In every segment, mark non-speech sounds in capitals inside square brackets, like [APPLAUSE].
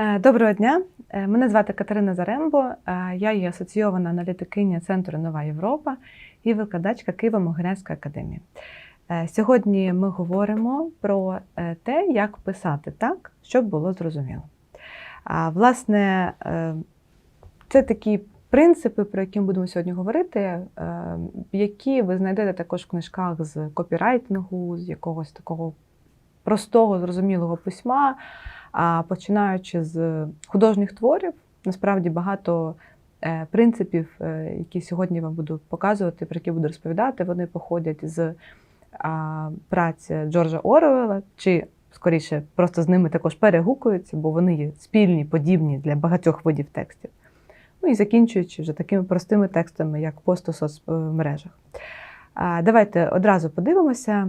Е, Доброго дня. Е, Мене звати Катерина Зарембо. Е, Я є асоційована аналітикиня Центру Нова Європа і викладачка Києво-Могилянської академії. Сьогодні ми говоримо про те, як писати так, щоб було зрозуміло. Власне, це такі принципи, про які ми будемо сьогодні говорити, які ви знайдете також в книжках з копірайтингу, з якогось такого простого, зрозумілого письма. А починаючи з художніх творів, насправді багато е, принципів, е, які сьогодні вам буду показувати, про які буду розповідати, вони походять з праці Джорджа Оруелла, чи скоріше просто з ними також перегукуються, бо вони є спільні, подібні для багатьох видів текстів. Ну і закінчуючи вже такими простими текстами, як пост у соцмережах. Давайте одразу подивимося.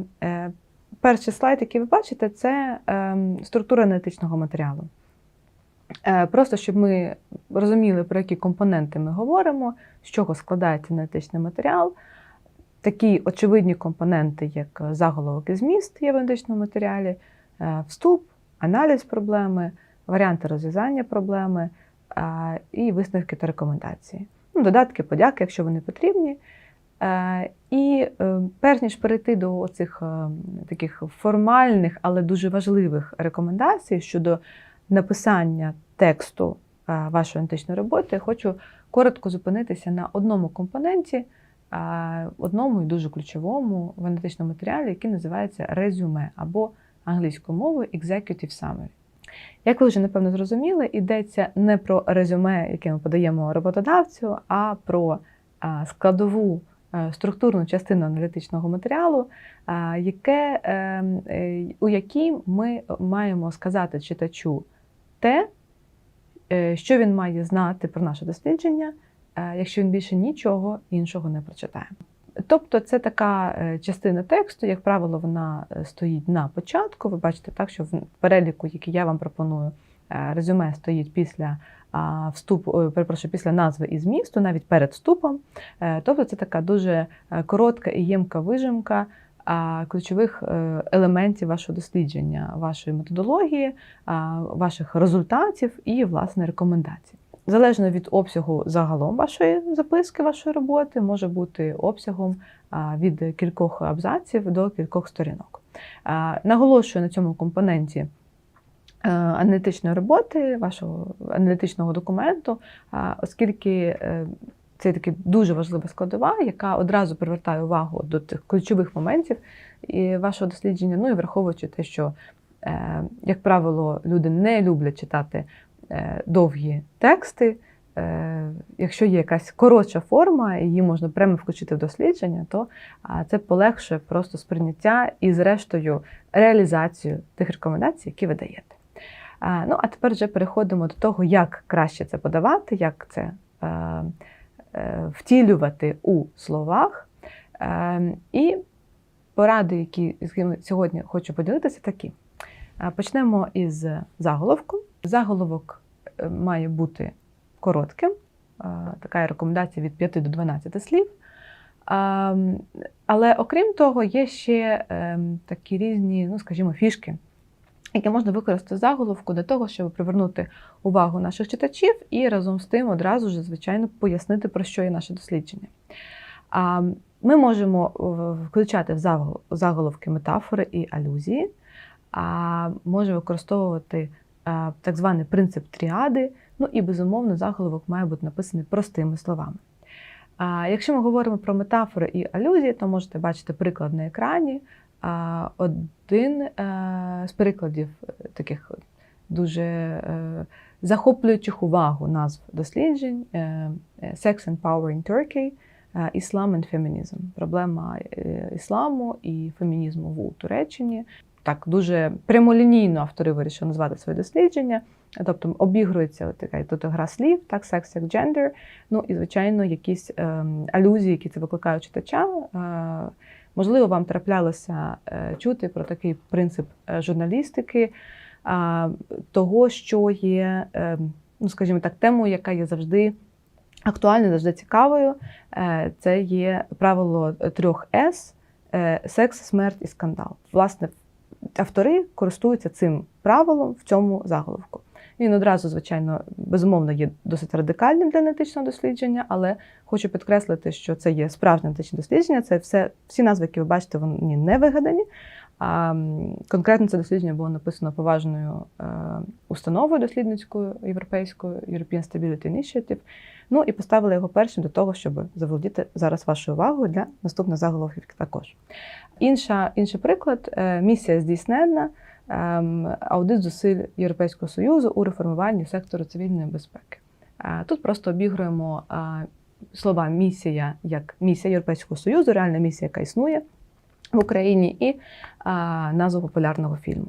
Перший слайд, який ви бачите, це ем, структура аналітичного матеріалу. Е, Просто щоб ми розуміли, про які компоненти ми говоримо, з чого складається аналітичний матеріал. Такі очевидні компоненти, як заголовок і зміст є в аналітичному матеріалі, е, вступ, аналіз проблеми, варіанти розв'язання проблеми е, і висновки та рекомендації. Ну, Додатки, подяки, якщо вони потрібні. Е, І е, перш ніж перейти до цих таких формальних, але дуже важливих рекомендацій щодо написання тексту е, вашої античної роботи, хочу коротко зупинитися на одному компоненті, е, одному і дуже ключовому в аналітичному матеріалі, який називається резюме або англійською мовою Executive Summary. Як ви вже напевно зрозуміли, йдеться не про резюме, яке ми подаємо роботодавцю, а про е, складову е, структурну частину аналітичного матеріалу, е, яке, е, е, у якій ми маємо сказати читачу те, е, що він має знати про наше дослідження, е, якщо він більше нічого іншого не прочитає. Тобто це така е, частина тексту, як правило, вона е, стоїть на початку. Ви бачите так, що в переліку, який я вам пропоную, е, резюме стоїть після вступу, перепрошую, після назви і змісту, навіть перед вступом. Е, Тобто це така дуже е, коротка і ємка вижимка ключових е, елементів вашого дослідження, вашої методології, ваших результатів і, власне, рекомендацій. Залежно від обсягу загалом вашої записки, вашої роботи, може бути обсягом від кількох абзаців до кількох сторінок. Наголошую на цьому компоненті е, аналітичної роботи, вашого аналітичного документу, оскільки е, це таки дуже важлива складова, яка одразу привертає увагу до тих ключових моментів вашого дослідження. Ну і враховуючи те, що, е, як правило, люди не люблять читати е, довгі тексти. Е, Якщо є якась коротша форма, її можна прямо включити в дослідження, то це полегшує просто сприйняття і, зрештою, реалізацію тих рекомендацій, які ви даєте. Ну, а тепер вже переходимо до того, як краще це подавати, як це е, втілювати у словах. Е, і поради, які з якими сьогодні хочу поділитися, такі. Почнемо із заголовку. Заголовок е, має бути коротким, така рекомендація від 5 до 12 слів. Але окрім того, є ще е, такі різні, ну скажімо, фішки, які можна використати заголовку для того, щоб привернути увагу наших читачів і разом з тим одразу ж, звичайно, пояснити, про що є наше дослідження. Ми можемо е, включати в заголовки метафори і алюзії, а можемо використовувати е, так званий принцип тріади. Ну і безумовно, заголовок має бути написаний простими словами. Якщо ми говоримо про метафори і алюзії, то можете бачити приклад на екрані. Один е, з прикладів е, таких дуже е, захоплюючих увагу назв досліджень Sex and Power in Turkey, Islam and Feminism. Проблема ісламу і фемінізму в Туреччині. Так, дуже прямолінійно автори вирішили назвати своє дослідження. Тобто обігрується така тут гра слів, так, секс як джендер. Ну і, звичайно, якісь е, алюзії, які це викликають читача. Е, можливо, вам траплялося е, чути про такий принцип е, журналістики, того, що є, е, ну, скажімо так, темою, яка є завжди актуальною, завжди цікавою. Це є правило трьох С: секс, смерть і скандал. Власне, автори користуються цим правилом в цьому заголовку. Він одразу, звичайно, безумовно, є досить радикальним для аналітичного дослідження, але хочу підкреслити, що це є справжнє аналітичне дослідження. Це все, всі назви, які ви бачите, вони не вигадані. А конкретно це дослідження було написано поважною е, установою дослідницькою європейською European Stability Initiative. Ну і поставили його першим для того, щоб заволодіти зараз вашою увагою для наступних заголовків також. Інша, інший приклад е, місія здійснена. Ем, Аудит зусиль Європейського союзу у реформуванні сектору цивільної безпеки. Е, Тут просто обігруємо е, слова місія як місія Європейського союзу, реальна місія, яка існує в Україні, і а, назву популярного фільму.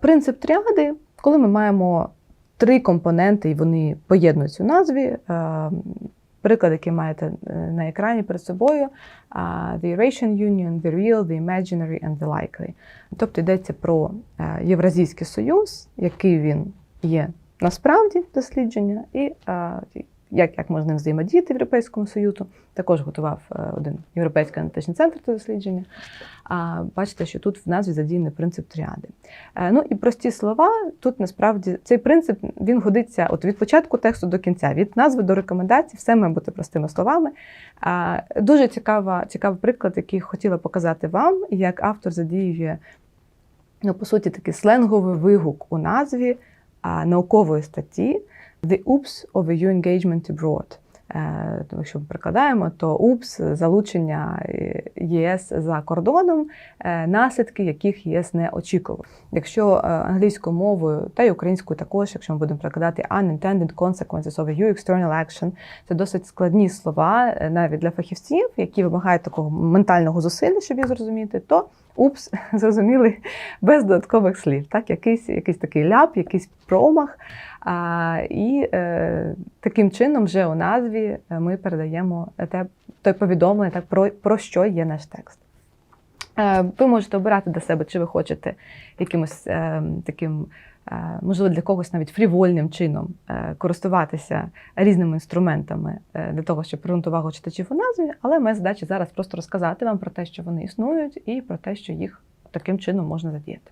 Принцип тріади, коли ми маємо три компоненти, і вони поєднуються у назві. Приклад, який маєте е, на екрані перед собою: The Eurasian Union, The Real, The Imaginary and The Likely. Тобто йдеться про е, Євразійський союз, який він є насправді дослідження, і е, як, як можна взаємодіяти в Європейському Союзу. Також готував е, один європейський аналітичний центр це дослідження. А бачите, що тут в назві задіяний принцип тріади. Е, Ну і прості слова. Тут насправді цей принцип він годиться от від початку тексту до кінця, від назви до рекомендацій, все має бути простими словами. Дуже цікава, цікавий приклад, який хотіла показати вам, як автор задіює, ну, по суті, такий сленговий вигук у назві наукової статті The Oops of a EU Engagement Abroad. Е, якщо ми прикладаємо, то УПС залучення е, ЄС за кордоном, е, наслідки яких ЄС не очікував. Якщо англійською мовою та й українською також, якщо ми будемо прикладати unintended consequences of EU external action, це досить складні слова навіть для фахівців, які вимагають такого ментального зусилля, щоб їх зрозуміти, то упс, [LAUGHS] зрозуміли без додаткових слів. Так, якийсь, якийсь такий ляп, якийсь промах. А, і е, таким чином, вже у назві е, ми передаємо те, те повідомлення, так, про, про що є наш текст. Е, ви можете обирати для себе, чи ви хочете якимось е, таким, е, можливо, для когось навіть фрівольним чином е, користуватися різними інструментами е, для того, щоб привернути увагу читачів у назві, але моя задача зараз просто розказати вам про те, що вони існують, і про те, що їх таким чином можна задіяти.